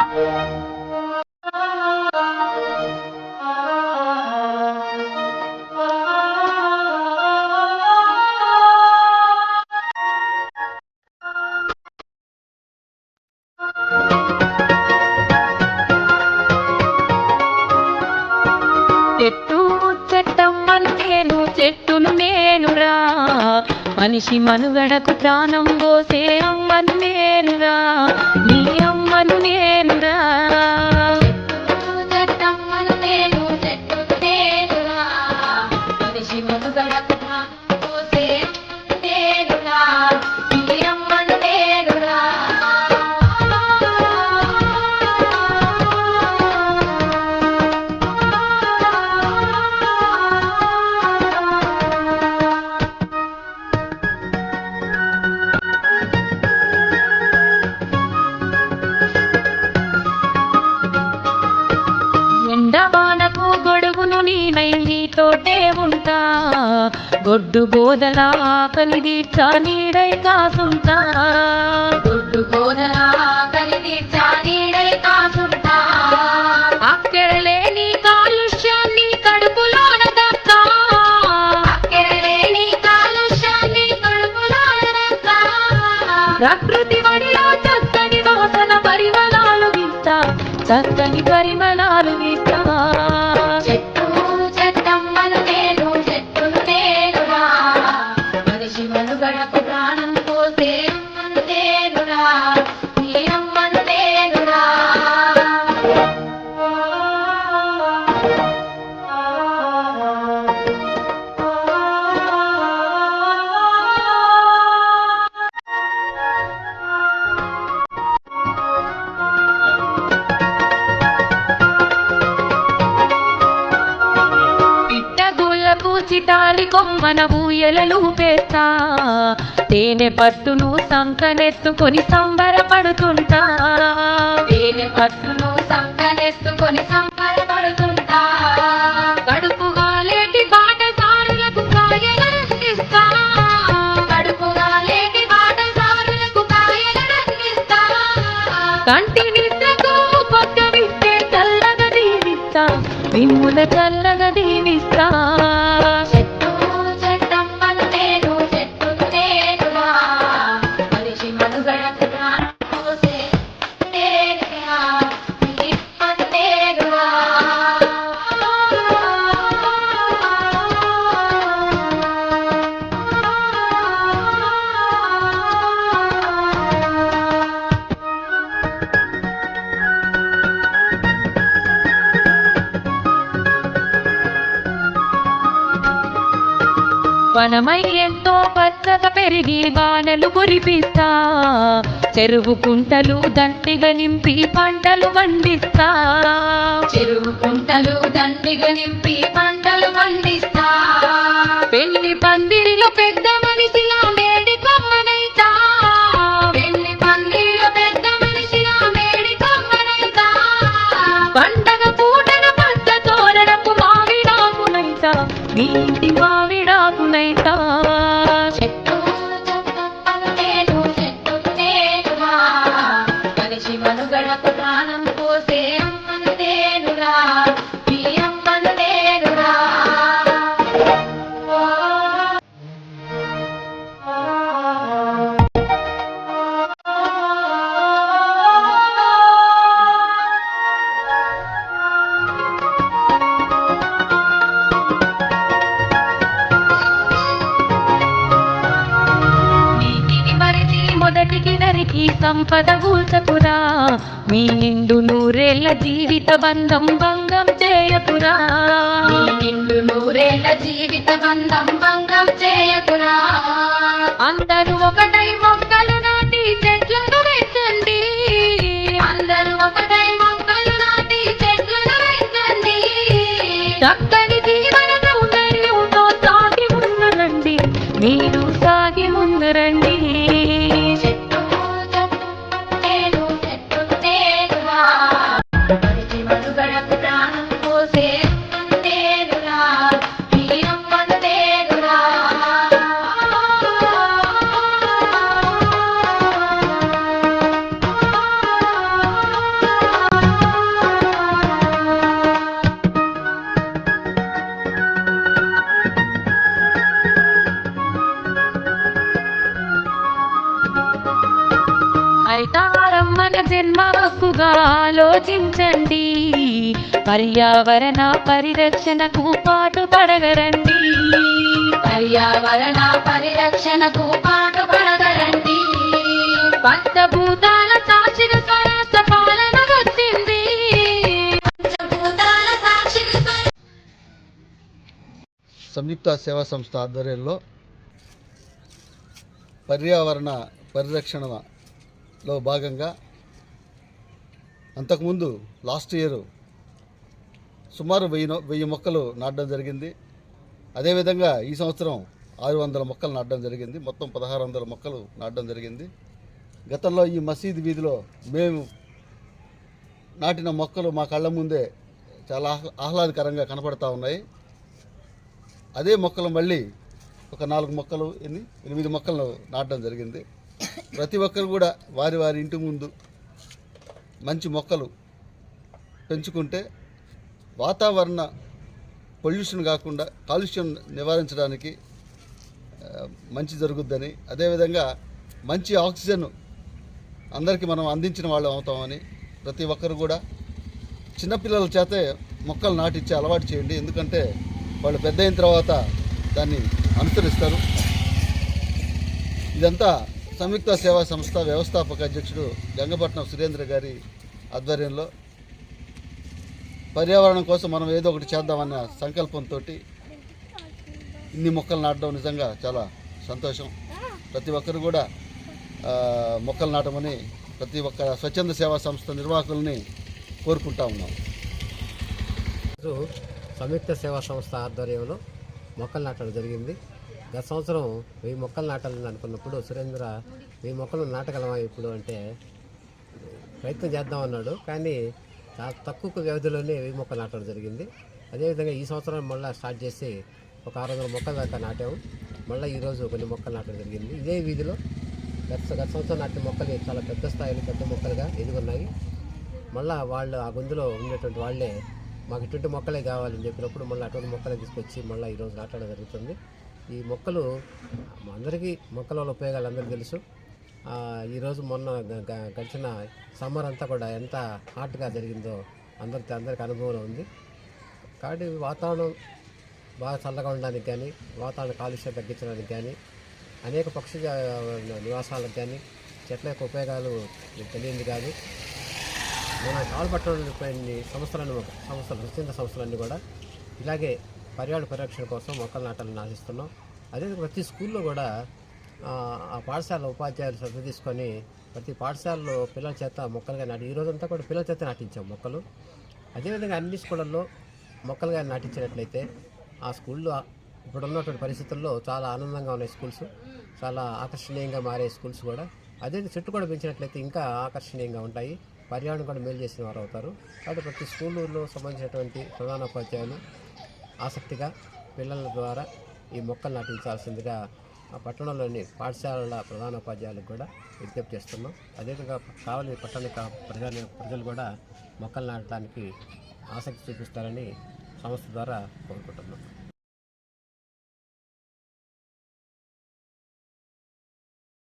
చెట్టు మనిషి మనుగడకు ప్రాణం పోసే అమ్మను నేనురా నీ అమ్మను నేనురా. నీనై నీతోటే ఉంటా. గొడ్డు బోదల ఆకలి తీర్చా నీడై కాసుంటా. గొడ్డు బోదల ఆకలి తీర్చా నీడై కాసుంటా. అక్కడలేని కాలుష్యాన్ని కడుపులోన దక్కా అక్కడలేని కాలుష్యాన్ని కడుపులోన దక్కా ప్రకృతి వడిలో చక్కని వాసన పరిమళాలు వీస్తా చక్కని పరిమళాలు పిట్టగుళ్ళకు కొమ్మన ఊయలలు పేస్తా. తేనె పట్టును సంకనెత్తుకొని సంబరపడుతుంటా. తేనె పట్టును సంకనెత్తుకొని సంబరపడుతుంటా. కడుపుగా లేటి బాటసారులకు కాయలందిస్తా కడుపుగా లేటి బాటసారులకు కాయలందిస్తా కంటి నిద్రకు పక్కవిస్తే చల్లగా దీవిస్తా. మిమ్ముల చల్లగా దీవిస్తా. వనమై ఎంతో పచ్చగా పెరిగి వానలు కురిపిస్తా. చెరువు కుంటలు దండిగా నింపి పంటలు పండిస్తా. చెరువు కుంటలు దండిగా నింపి పంటలు పండిస్తా. పెళ్ళి పందిరిలో పెద్ద నీటి మావిడాకునైతా మొదటికి నరికి సంపద కూల్చకురా మీ నిండు నూరేళ్ళ జీవిత బంధం భంగం చేయకురా నిండు నూరేళ్ళ జీవిత బంధం భంగం చేయకురా అందరూ ఒకటై మొక్కలు ఆలోచించండి. పర్యావరణ పరిరక్షణకు పాటు పడగరండి. పర్యావరణ పరిరక్షణకు పాటు పడగరండి. పంచభూతాల సాక్షిగా స్వరాష్ట్ర పాలన వచ్చింది. సంయుక్త సేవా సంస్థ ఆధ్వర్యంలో పర్యావరణ పరిరక్షణలో భాగంగా అంతకుముందు లాస్ట్ ఇయర్ సుమారు వెయ్యి వెయ్యి మొక్కలు నాటడం జరిగింది. అదేవిధంగా ఈ సంవత్సరం ఆరు వందల మొక్కలు నాటడం జరిగింది. మొత్తం పదహారు వందల మొక్కలు నాటడం జరిగింది. గతంలో ఈ మసీద్ వీధిలో మేము నాటిన మొక్కలు మా కళ్ళ ముందే చాలా ఆహ్లా- ఆహ్లాదకరంగా కనపడతా ఉన్నాయి. అదే మొక్కలు మళ్ళీ ఒక నాలుగు మొక్కలు ఎన్ని? ఎనిమిది మొక్కలు నాటడం జరిగింది. ప్రతి ఒక్కరు కూడా వారి వారి ఇంటి ముందు మంచి మొక్కలు పెంచుకుంటే వాతావరణ పొల్యూషన్ కాకుండా కాలుష్యం నివారించడానికి మంచి జరుగుద్దని. అదేవిధంగా మంచి ఆక్సిజన్ అందరికీ మనం అందించిన వాళ్ళం అవుతామని ప్రతి ఒక్కరు కూడా చిన్నపిల్లల చేతే మొక్కలు నాటిచ్చే అలవాటు చేయండి. ఎందుకంటే వాళ్ళు పెద్ద అయిన తర్వాత దాన్ని అనుసరిస్తారు. ఇదంతా సంయుక్త సేవా సంస్థ వ్యవస్థాపక అధ్యక్షుడు గంగపట్నం సురేంద్ర గారి ఆధ్వర్యంలో పర్యావరణం కోసం మనం ఏదో ఒకటి చేద్దామన్న సంకల్పంతో ఇన్ని మొక్కలు నాటడం నిజంగా చాలా సంతోషం. ప్రతి ఒక్కరు కూడా మొక్కలు నాటమని ప్రతి ఒక్క స్వచ్ఛంద సేవా సంస్థ నిర్వాహకుల్ని కోరుకుంటా ఉన్నాం. సంయుక్త సేవా సంస్థ ఆధ్వర్యంలో మొక్కలు నాటడం జరిగింది. గత సంవత్సరం వెయ్యి మొక్కలు నాటాలని అనుకున్నప్పుడు సురేంద్ర వెయ్యి మొక్కలు నాటగలమా ఇప్పుడు? అంటే ప్రయత్నం చేద్దాం అన్నాడు. కానీ చాలా తక్కువ వ్యవధిలోనే వెయ్యి మొక్కలు నాటడం జరిగింది. అదేవిధంగా ఈ సంవత్సరం మళ్ళీ స్టార్ట్ చేసి ఒక ఆరు వందల మొక్కల దాకా నాటాము. మళ్ళీ ఈరోజు కొన్ని మొక్కలు నాటడం జరిగింది. ఇదే వీధిలో గత గత సంవత్సరం నాటిన మొక్కలు చాలా పెద్ద స్థాయిలో పెద్ద మొక్కలుగా ఎదుగున్నాయి మళ్ళీ వాళ్ళు ఆ గుందులో ఉండేటువంటి వాళ్ళే మాకు ఇటువంటి మొక్కలే కావాలని చెప్పినప్పుడు మళ్ళీ అటువంటి మొక్కలే తీసుకొచ్చి మళ్ళీ ఈరోజు నాటడం జరుగుతుంది. ఈ మొక్కలు అందరికీ మొక్కల వల్ల ఉపయోగాలు అందరికీ తెలుసు. ఈరోజు మొన్న గ- గడిచిన సమ్మర్ అంతా కూడా ఎంత హాట్గా జరిగిందో అందరికి అందరికీ అనుభవంలో ఉంది. కాబట్టి వాతావరణం బాగా చల్లగా ఉండడానికి కానీ వాతావరణ కాలుష్యం తగ్గించడానికి కానీ అనేక పక్షి నివాసాలకు కానీ చెట్ల యొక్క ఉపయోగాలు మీకు తెలియంది కాదు మన కావలపట్టణంలోని సంస్థలను సంస్థలు విస్తృత సంస్థలన్నీ కూడా ఇలాగే పర్యావరణ పరిరక్షణ కోసం మొక్కలు నాటాలని ఆశిస్తున్నాం. అదేవిధంగా ప్రతి స్కూల్లో కూడా ఆ, ఆ పాఠశాల ఉపాధ్యాయులు శ్రద్ధ తీసుకొని ప్రతి పాఠశాలలో పిల్లల చేత మొక్కలుగా నాటి ఈ రోజంతా కూడా పిల్లల చేత నాటించాం మొక్కలు. అదేవిధంగా అన్ని స్కూళ్ళల్లో మొక్కలుగా నాటించినట్లయితే ఆ స్కూల్లో ఇప్పుడు ఉన్నటువంటి పరిస్థితుల్లో చాలా ఆనందంగా ఉన్నాయి స్కూల్స్. చాలా ఆకర్షణీయంగా మారే స్కూల్స్ కూడా. అదే చెట్టు కూడా పెంచినట్లయితే ఇంకా ఆకర్షణీయంగా ఉంటాయి. పర్యావరణం కూడా మేలు చేసిన వారు అవుతారు. కాబట్టి ప్రతి స్కూళ్ళలో సంబంధించినటువంటి ప్రధానోపాధ్యాయులు ఆసక్తిగా పిల్లల ద్వారా ఈ మొక్కలు నాటించాల్సిందిగా ఆ పట్టణంలోని పాఠశాలల ప్రధానోపాధ్యాయులకు కూడా విజ్ఞప్తి చేస్తున్నాం. అదేవిధంగా కావలి పట్టణ ప్రజలు ప్రజలు కూడా మొక్కలు నాటడానికి ఆసక్తి చూపిస్తారని సంస్థ ద్వారా కోరుకుంటున్నాం.